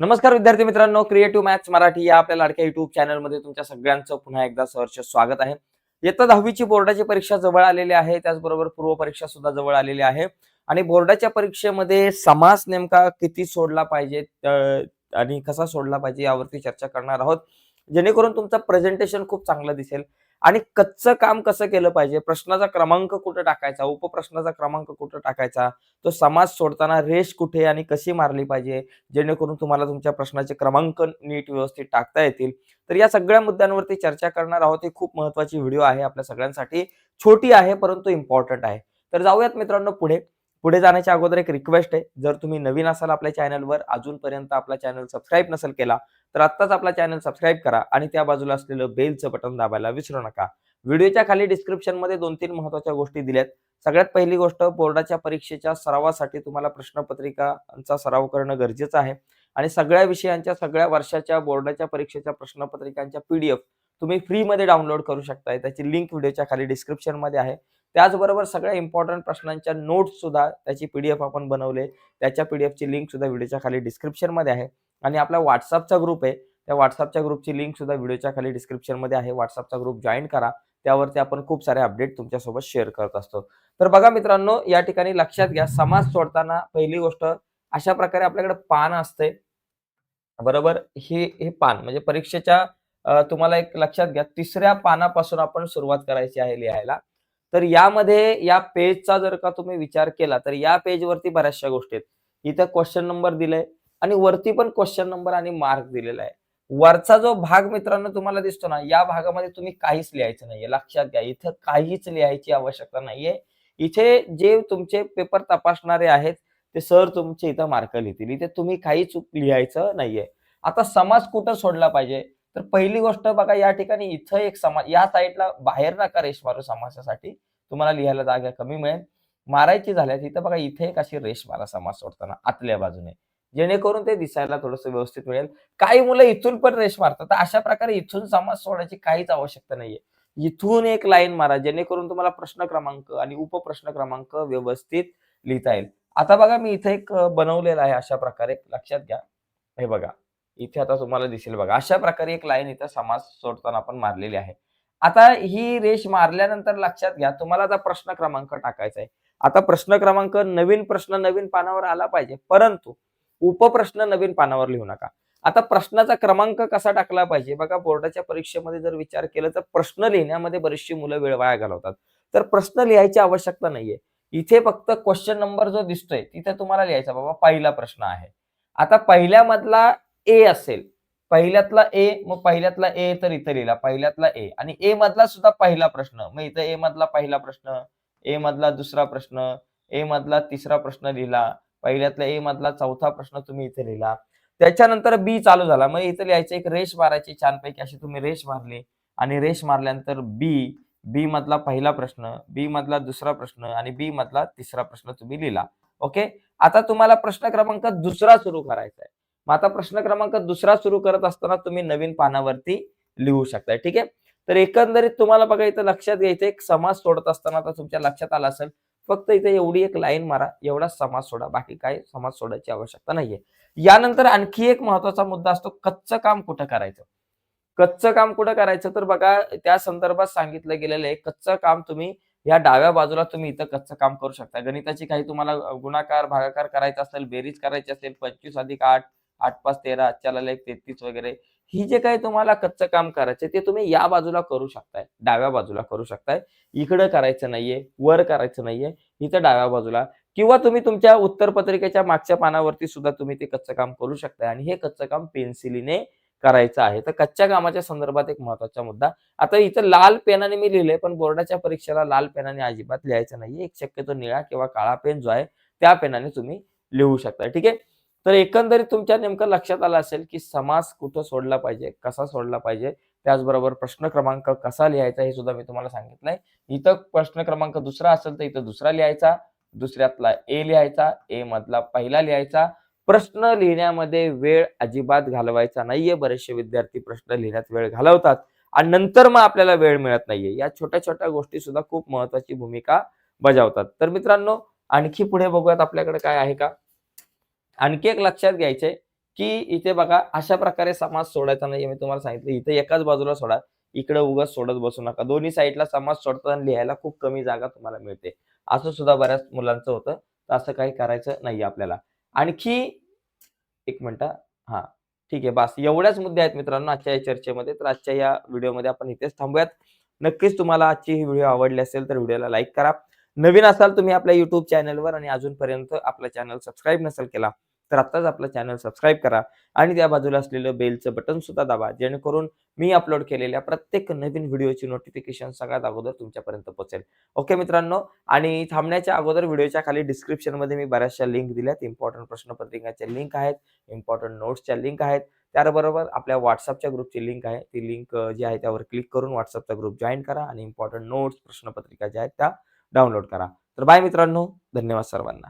नमस्कार विद्यार्थी मित्रांनो क्रिएटिव्ह मॅथ्स मराठी या आपल्या लाडक्या युट्यूब चॅनलमध्ये तुमच्या सगळ्यांचं पुन्हा एकदा सहर्ष स्वागत आहे. येत्या दहावीची बोर्डाची परीक्षा जवळ आलेली आहे त्याचबरोबर पूर्व परीक्षा सुद्धा जवळ आलेली आहे. आणि बोर्डाच्या परीक्षेमध्ये समास नेमका किती सोडला पाहिजे आणि कसा सोडला पाहिजे यावरती चर्चा करणार आहोत. जेणेकरून तुमचं प्रेझेंटेशन खूप चांगलं दिसेल. आणि कच्चं काम कसं केलं पाहिजे? प्रश्नाचा क्रमांक कुठं टाकायचा? उपप्रश्नाचा क्रमांक कुठं टाकायचा? तो समाज सोडताना रेष कुठे आणि कशी मारली पाहिजे? जेणेकरून तुम्हाला तुमच्या प्रश्नाचे क्रमांक नीट व्यवस्थित टाकता येतील. तर या सगळ्या मुद्द्यांवरती चर्चा करणार आहोत. ही खूप महत्वाची व्हिडिओ आहे आपल्या सगळ्यांसाठी. छोटी आहे परंतु इम्पॉर्टंट आहे. तर जाऊयात मित्रांनो पुढे. पुढे जाण्याच्या अगोदर एक रिक्वेस्ट आहे. जर तुम्ही नवीन असाल आपल्या चॅनलवर अजूनपर्यंत आपला चॅनल सबस्क्राईब नसेल केला तर आत्ताच आपला चॅनल सबस्क्राईब करा आणि त्या बाजूला असलेलं बेलचं बटन दाबायला विसरू नका. व्हिडिओच्या खाली डिस्क्रिप्शनमध्ये दोन तीन महत्त्वाच्या गोष्टी दिल्यात. सगळ्यात पहिली गोष्ट बोर्डाच्या परीक्षेच्या सरावासाठी तुम्हाला प्रश्नपत्रिकांचा सराव करणं गरजेचं आहे. आणि सगळ्या विषयांच्या सगळ्या वर्षाच्या बोर्डाच्या परीक्षेच्या प्रश्नपत्रिकांच्या पीडीएफ तुम्ही फ्रीमध्ये डाउनलोड करू शकताय. त्याची लिंक व्हिडिओच्या खाली डिस्क्रिप्शनमध्ये आहे. त्याचबरोबर सगळ्या इम्पॉर्टंट प्रश्नांच्या नोट्स सुद्धा त्याची पीडीएफ आपण बनवले. त्याच्या पीडीएफची लिंक सुद्धा व्हिडिओच्या खाली डिस्क्रिप्शनमध्ये आहे. आणि आपला व्हॉट्सअपचा ग्रुप आहे. त्या व्हॉट्सअपच्या ग्रुपची लिंक सुद्धा व्हिडिओच्या खाली डिस्क्रिप्शनमध्ये आहे. व्हॉट्सअपचा ग्रुप जॉईन करा. त्यावरती आपण खूप सारे अपडेट तुमच्यासोबत शेअर करत असतो. तर बघा मित्रांनो या ठिकाणी लक्षात घ्या समाज सोडताना पहिली गोष्ट अशा प्रकारे आपल्याकडे पान असते. बरोबर? हे हे पान. म्हणजे परीक्षेच्या तुम्हाला एक लक्षात घ्या तिसऱ्या पानापासून आपण सुरुवात करायची आहे लिहायला. तर यामध्ये या पेजचा जर का तुम्ही विचार केला तर या पेजवरती बऱ्याचशा गोष्टी आहेत. इथं क्वेश्चन नंबर दिलाय आणि वरती पण क्वेश्चन नंबर आणि मार्क दिलेला आहे. वरचा जो भाग मित्रांनो तुम्हाला दिसतो ना या भागामध्ये तुम्ही काहीच लिहायचं नाहीये. लक्षात घ्या इथं काहीच लिहायची आवश्यकता नाहीये. इथे जे तुमचे पेपर तपासणारे आहेत ते सर तुमचे इथं मार्क लिहितील. इथे तुम्ही काहीच लिहायचं नाहीये. आता समाज कुठं सोडला पाहिजे? तर पहिली गोष्ट बघा या ठिकाणी इथं एक समाज या साईडला बाहेर नका रेश मारू समाजासाठी. तुम्हाला लिहायला जागा कमी मिळेल. मारायची झाल्यास इथं बघा इथे एक अशी रेष मारा समाज सोडताना आतल्या बाजूने. जेणेकरून ते दिसायला थोडंसं व्यवस्थित मिळेल. काही मुलं इथून पण रेष मारतात. तर अशा प्रकारे इथून समाज सोडायची काहीच आवश्यकता नाहीये. इथून एक लाईन मारा जेणेकरून तुम्हाला प्रश्न क्रमांक आणि उपप्रश्न क्रमांक व्यवस्थित लिहिता येईल. आता बघा मी इथे एक बनवलेला बनवलेलं आहे अशा प्रकारे. लक्षात घ्या. हे बघा. इथे आता तुम्हाला दिसेल बघा. अशा प्रकारे एक लाईन इथं समाज सोडताना आपण मारलेली आहे. आता ही रेष मारल्यानंतर लक्षात घ्या तुम्हाला आता प्रश्न क्रमांक टाकायचा आहे. आता प्रश्न क्रमांक नवीन प्रश्न नवीन पानावर आला पाहिजे. परंतु उपप्रश्न नवीन पानावर लिहू नका. आता प्रश्नाचा क्रमांक कसा टाकला पाहिजे? बघा बोर्डाच्या परीक्षेमध्ये जर विचार केला तर प्रश्न लिहिण्यामध्ये बरीचशी मुलं वेळ वाया घालवतात. तर प्रश्न लिहायची आवश्यकता नाहीये. इथे फक्त क्वेश्चन नंबर जो दिसतोय तिथे तुम्हाला लिहायचा बाबा पहिला प्रश्न आहे. आता पहिल्यामधला ए असेल. पहिल्यातला ए मग पहिल्यातला ए तर इथं लिहिला. पहिल्यातला ए आणि ए मधला सुद्धा पहिला प्रश्न. मग इथं ए मधला पहिला प्रश्न ए मधला दुसरा प्रश्न ए मधला तिसरा प्रश्न लिहिला. पहिल्यातला ए मधला चौथा प्रश्न तुम्ही इथे लिहिला. त्याच्यानंतर बी चालू झाला. मग इथं लिहायचं एक रेष मारायची छानपैकी अशी तुम्ही रेष मारली. आणि रेष मारल्यानंतर बी बी मधला पहिला प्रश्न बी मधला दुसरा प्रश्न आणि बी मधला तिसरा प्रश्न तुम्ही लिहिला. ओके आता तुम्हाला प्रश्न क्रमांक दुसरा सुरू करायचा आहे. मग आता प्रश्न क्रमांक दुसरा सुरू करत असताना तुम्ही नवीन पानावरती लिहू शकताय ठीक आहे? तर एकंदरीत तुम्हाला बघा इथं लक्षात घ्यायचं एक समाज सोडत असताना आता तुमच्या लक्षात आला असेल फक्त इथे एवढी एक लाईन मारा एवढा समाज सोडा बाकी काय समाज सोडायची आवश्यकता नाहीये. यानंतर आणखी एक महत्त्वाचा मुद्दा असतो कच्चं काम कुठं करायचं? कच्चं काम कुठं करायचं? तर बघा त्या संदर्भात सांगितलं गेलेलं आहे कच्चं काम तुम्ही या डाव्या बाजूला तुम्ही इथं कच्चं काम करू शकता. गणिताची काही तुम्हाला गुणाकार भागाकार करायचा असेल बेरीज करायची असेल पंचवीस अधिक आठ आठ पाच तेरा चला एक तेहतीस वगैरे. ही जे काही तुम्हाला कच्चं काम करायचं ते तुम्ही या बाजूला करू शकताय. डाव्या बाजूला करू शकताय. इकडं करायचं नाहीये वर करायचं नाहीये इथं डाव्या बाजूला. किंवा तुम्ही तुमच्या उत्तर पत्रिकेच्या मागच्या पानावरती सुद्धा तुम्ही ते कच्चं काम करू शकताय. आणि हे कच्चं काम पेन्सिलीने करायचं आहे. तर कच्च्या कामाच्या संदर्भात एक महत्त्वाचा मुद्दा. आता इथं लाल पेनाने मी लिहिलंय पण बोर्डाच्या परीक्षेला लाल पेनाने अजिबात लिहायचं नाहीये. एक शक्यतो निळा किंवा काळा पेन जो आहे त्या पेनाने तुम्ही लिहू शकता ठीक आहे? तर एकंदरीत तुमच्या नेमकं लक्षात आलं असेल की समास कुठं सोडला पाहिजे कसा सोडला पाहिजे? त्याचबरोबर प्रश्न क्रमांक कसा लिहायचा हे सुद्धा मी तुम्हाला सांगितलंय. इथं प्रश्न क्रमांक दुसरा असेल तर इथं दुसरा लिहायचा दुसऱ्यातला ए लिहायचा ए मधला पहिला लिहायचा. प्रश्न लिहिण्यामध्ये वेळ अजिबात घालवायचा नाहीये. बरेचसे विद्यार्थी प्रश्न लिहिण्यात वेळ घालवतात आणि नंतर मग आपल्याला वेळ मिळत नाहीये. या छोट्या छोट्या गोष्टी सुद्धा खूप महत्वाची भूमिका बजावतात. तर मित्रांनो आणखी पुढे बघूयात आपल्याकडे काय आहे का? आणखी एक लक्षात घ्यायचंय की इथे बघा अशा प्रकारे समाज सोडायचा नाही मी तुम्हाला सांगितलं इथे एकाच बाजूला सोडा इकडे उगाच सोडत बसू नका. दोन्ही साईडला समाज सोडताना लिहायला खूप कमी जागा तुम्हाला मिळते. असं सुद्धा बऱ्याच मुलांचं होतं. तर असं काही करायचं नाही आपल्याला. आणखी एक मिनटं हा. ठीक आहे बस. एवढ्याच मुद्दे आहेत मित्रांनो आजच्या या चर्चेमध्ये. तर आजच्या या व्हिडिओमध्ये आपण इथेच थांबूयात. नक्कीच तुम्हाला आजची ही व्हिडिओ आवडली असेल तर व्हिडिओला लाईक करा. नवीन असाल तुम्ही आपल्या युट्यूब चॅनलवर आणि अजूनपर्यंत आपला चॅनल सबस्क्राईब नसेल केला तर आत्ताच आपलं चॅनल सबस्क्राईब करा आणि त्या बाजूला असलेलं बेलचं बटन सुद्धा दाबा जेणेकरून मी अपलोड केलेल्या प्रत्येक नवीन व्हिडिओची नोटिफिकेशन सगळ्यात अगोदर तुमच्यापर्यंत पोहोचेल ओके मित्रांनो आणि थांबण्याच्या अगोदर व्हिडिओच्या खाली डिस्क्रिप्शनमध्ये मी बऱ्याचशा लिंक दिल्यात. इम्पॉर्टंट प्रश्नपत्रिकाच्या लिंक आहेत इम्पॉर्टंट नोट्सच्या लिंक आहेत. त्याबरोबर आपल्या व्हॉट्सअपच्या ग्रुपची लिंक आहे. ती लिंक जी आहे त्यावर क्लिक करून व्हॉट्सअपचा ग्रुप जॉईन करा आणि इम्पॉर्टंट नोट्स प्रश्नपत्रिका ज्या आहेत त्या डाउनलोड करा. तर बाय मित्रांनो धन्यवाद सर्वांना.